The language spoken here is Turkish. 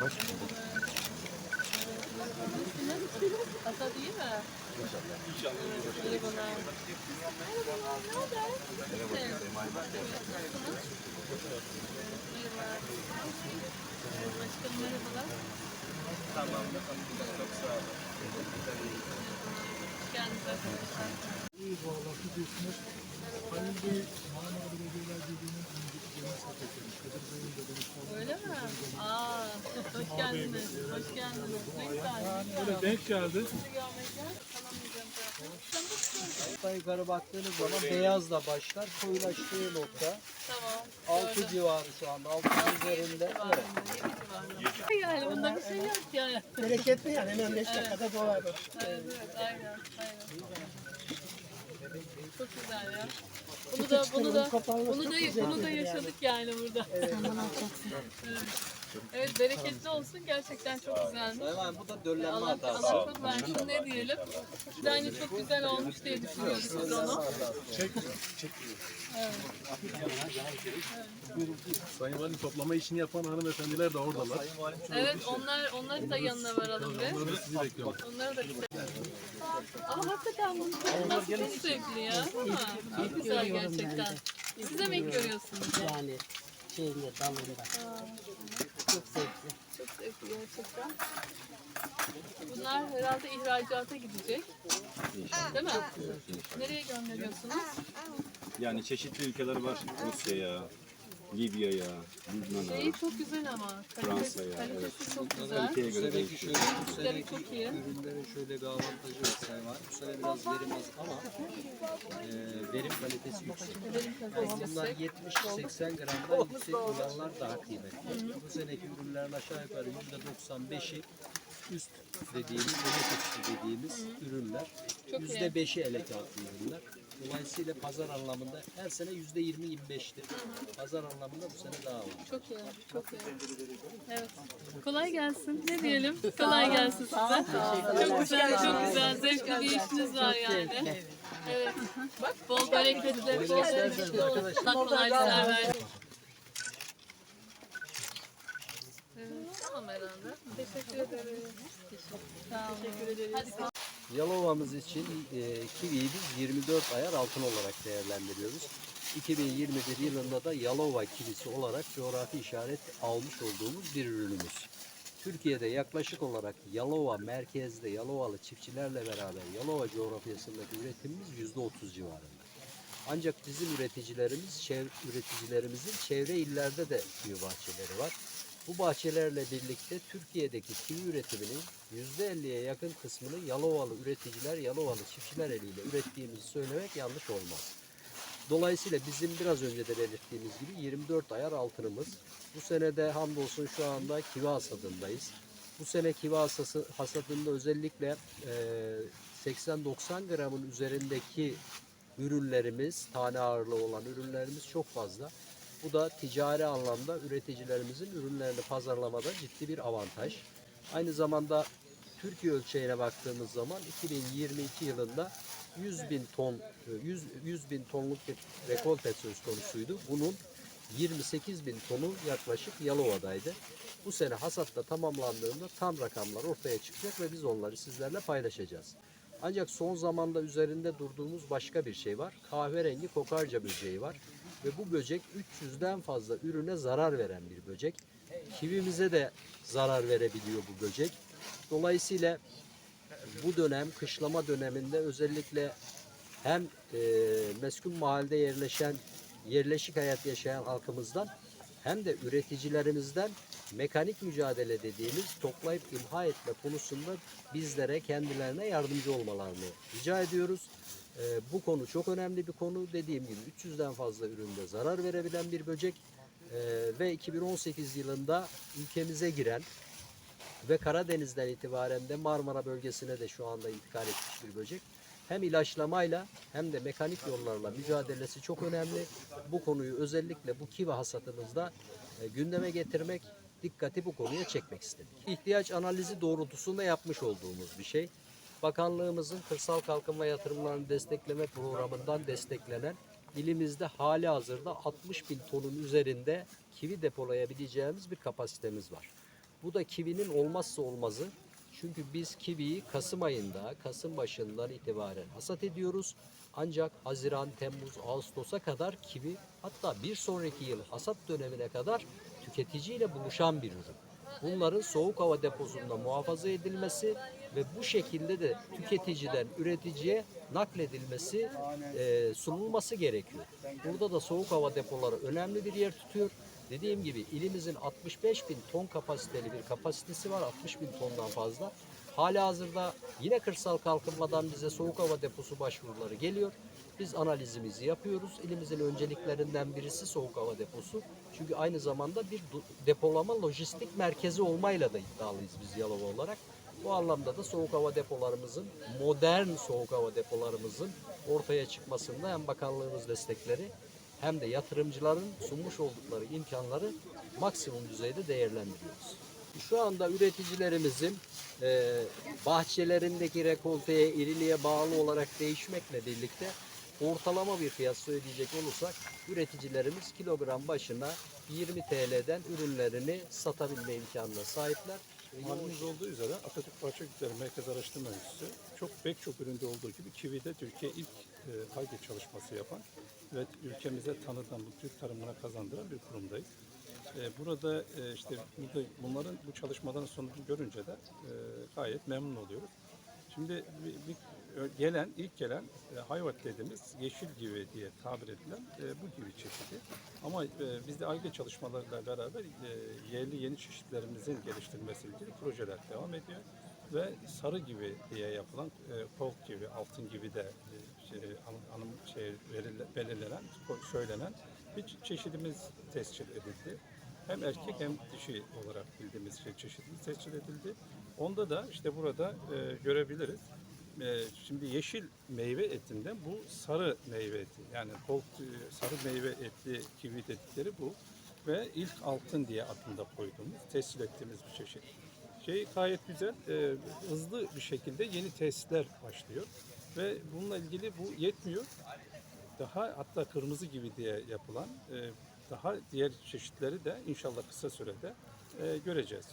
Baş. Hasat iyi mi? Merhabalar. Merhabalar, ne haber? Merhaba. Aşkım merhabalar. Tamam, çok sağ olun. Geldiniz arkadaşlar. İyi bağlantı diyorsunuz. Halil hoş geldiniz. Hoş geldiniz. Ne güzel. Böyle denk geldi. Aşağı yukarı baktığınız zaman beyazla başlar. Koyulaştığı nokta Tamam. 6 civarı şu anda. 6 üzerinde. Evet. Yani bunda bir şey yok yani. Bereketli yani hemen 5 dakikada doğar. Evet, evet, aynen, aynen. Çok güzel ya. Bunu da, bunu da, bunu da, bunu da yaşadık yani burada. Evet. Evet, bereketli olsun. Gerçekten çok güzelmiş. Hemen bu da döllenme Allah, hatası. Allah çok versin ne diyelim. Yani çok güzel olmuş diye düşünüyoruz biz onu. Sayın Valim toplama işini yapan hanımefendiler de oradalar. Evet, onlar, onları da yanına varalım be. Onları sizi bekliyorum. Onları da güzel. Ama hakikaten bunu nasıl çok zevkli ya. değil mi? Çok güzel gerçekten. Siz de mi görüyorsunuz? Yani şeyinde dalında. Çok zevkli. Çok zevkli gerçekten. Bunlar herhalde ihracata gidecek. Değil mi? Nereye gönderiyorsunuz? Yani çeşitli ülkeler var. Rusya'ya, Libya'ya, Lübnan'a, Şeyi çok güzel ama. Kalitesi, Fransa'ya, kalitesi çok güzel. ülkeye göre Seneki değişiyor. şöyle, bu Ürünleri seneki çok iyi. ürünlerin şöyle bir avantajı var Valim. Bu sene biraz verim az ama e, verim kalitesi yüksek. Verim kalitesi Bunlar yüksek. 70-80 gramdan yüksek olanlar daha kıymetli. Bu seneki ürünlerin aşağı yukarı %95'i üst dediğimiz, üstü dediğimiz ürünler. Çok iyi. %5'i elek altı ürünler. Dolayısıyla pazar anlamında her sene %20-25'ti. Pazar anlamında bu sene daha var. Çok iyi, çok iyi. Evet. Kolay gelsin. Ne diyelim? Kolay gelsin size. Çok güzel, çok güzel. Zevkli bir işiniz var yani. Evet. Bak bol bereketli, bol bereketli olsun. Allah kolaylıklar versin. Tamam herhalde. Teşekkür ederim. Teşekkür. Hadi Yalova'mız için e, kiviyi biz 24 ayar altın olarak değerlendiriyoruz. 2021 yılında da Yalova kivisi olarak coğrafi işaret almış olduğumuz bir ürünümüz. Türkiye'de yaklaşık olarak Yalova merkezde Yalovalı çiftçilerle beraber Yalova coğrafyasındaki üretimimiz %30 civarında. Ancak bizim üreticilerimiz, çev- üreticilerimizin çevre illerde de bahçeleri var. Bu bahçelerle birlikte Türkiye'deki kivi üretiminin %50'ye yakın kısmını Yalovalı üreticiler, Yalovalı çiftçiler eliyle ürettiğimizi söylemek yanlış olmaz. Dolayısıyla bizim biraz önce de belirttiğimiz gibi 24 ayar altınımız. Bu senede hamdolsun şu anda kivi hasadındayız. Bu sene kivi hasadında özellikle eee, 80-90 gramın üzerindeki ürünlerimiz, tane ağırlığı olan ürünlerimiz çok fazla. Bu da ticari anlamda üreticilerimizin ürünlerini pazarlamada ciddi bir avantaj. Aynı zamanda Türkiye ölçeğine baktığımız zaman 2022 yılında 100 bin ton, e, 100, 100 bin tonluk bir rekolte söz konusuydu. Bunun 28 bin tonu yaklaşık Yalova'daydı. Bu sene hasatta tamamlandığında tam rakamlar ortaya çıkacak ve biz onları sizlerle paylaşacağız. Ancak son zamanda üzerinde durduğumuz başka bir şey var. Kahverengi kokarca böceği var. Ve bu böcek 300'den fazla ürüne zarar veren bir böcek. Kivimize de zarar verebiliyor bu böcek. Dolayısıyla bu dönem kışlama döneminde özellikle hem e, meskun mahallede yerleşen yerleşik hayat yaşayan halkımızdan hem de üreticilerimizden mekanik mücadele dediğimiz toplayıp imha etme konusunda bizlere kendilerine yardımcı olmalarını rica ediyoruz. E, bu konu çok önemli bir konu. Dediğim gibi 300'den fazla üründe zarar verebilen bir böcek E, ve 2018 yılında ülkemize giren ve Karadeniz'den itibaren de Marmara bölgesine de şu anda intikal etmiş bir böcek. Hem ilaçlamayla hem de mekanik yollarla mücadelesi çok önemli. Bu konuyu özellikle bu kivi hasatımızda e, gündeme getirmek, dikkati bu konuya çekmek istedik. İhtiyaç analizi doğrultusunda yapmış olduğumuz bir şey. Bakanlığımızın kırsal kalkınma yatırımlarını destekleme programından desteklenen ilimizde hali hazırda 60 bin tonun üzerinde kivi depolayabileceğimiz bir kapasitemiz var. Bu da kivinin olmazsa olmazı. Çünkü biz kiviyi Kasım ayında, Kasım başından itibaren hasat ediyoruz. Ancak Haziran, Temmuz, Ağustos'a kadar kivi hatta bir sonraki yıl hasat dönemine kadar tüketiciyle buluşan bir ürün. Bunların soğuk hava deposunda muhafaza edilmesi ve bu şekilde de tüketiciden üreticiye nakledilmesi, e, sunulması gerekiyor. Burada da soğuk hava depoları önemli bir yer tutuyor. Dediğim gibi ilimizin 65 bin ton kapasiteli bir kapasitesi var, 60 bin tondan fazla. Hala hazırda yine kırsal kalkınmadan bize soğuk hava deposu başvuruları geliyor. Biz analizimizi yapıyoruz. İlimizin önceliklerinden birisi soğuk hava deposu. Çünkü aynı zamanda bir depolama lojistik merkezi olmayla da iddialıyız biz Yalova olarak. Bu anlamda da soğuk hava depolarımızın, modern soğuk hava depolarımızın ortaya çıkmasında hem bakanlığımız destekleri hem de yatırımcıların sunmuş oldukları imkanları maksimum düzeyde değerlendiriyoruz. Şu anda üreticilerimizin e, bahçelerindeki rekolteye, iriliğe bağlı olarak değişmekle birlikte ortalama bir fiyat söyleyecek olursak üreticilerimiz kilogram başına 20 TL'den ürünlerini satabilme imkanına sahipler. Malumuz olduğu üzere Atatürk Bahçe Gütleri Merkez Araştırma Enstitüsü çok pek çok üründe olduğu gibi Kivi'de Türkiye ilk e, halde çalışması yapan ve ülkemize tanıdan bu Türk tarımına kazandıran bir kurumdayız. E, burada e, işte burada bunların bu çalışmaların sonucunu görünce de e, gayet memnun oluyoruz. Şimdi bir, bir gelen ilk gelen hayvat dediğimiz yeşil gibi diye tabir edilen bu gibi çeşidi. Ama e, biz de ARGE çalışmalarıyla beraber e, yerli yeni çeşitlerimizin geliştirilmesi ilgili projeler devam ediyor. Ve sarı gibi diye yapılan e, gibi, altın gibi de e, şey, şey belirlenen, söylenen bir çe- çeşidimiz tescil edildi. Hem erkek hem dişi olarak bildiğimiz şey çeşidimiz tescil edildi. Onda da işte burada e, görebiliriz. E, şimdi yeşil meyve etinden bu sarı meyve eti. Yani kolt, e, sarı meyve etli kivi dedikleri bu. Ve ilk altın diye adını da koyduğumuz, tescil ettiğimiz bir çeşit. Şey gayet güzel, e, hızlı bir şekilde yeni tesisler başlıyor. Ve bununla ilgili bu yetmiyor. Daha hatta kırmızı gibi diye yapılan e, daha diğer çeşitleri de inşallah kısa sürede e, göreceğiz.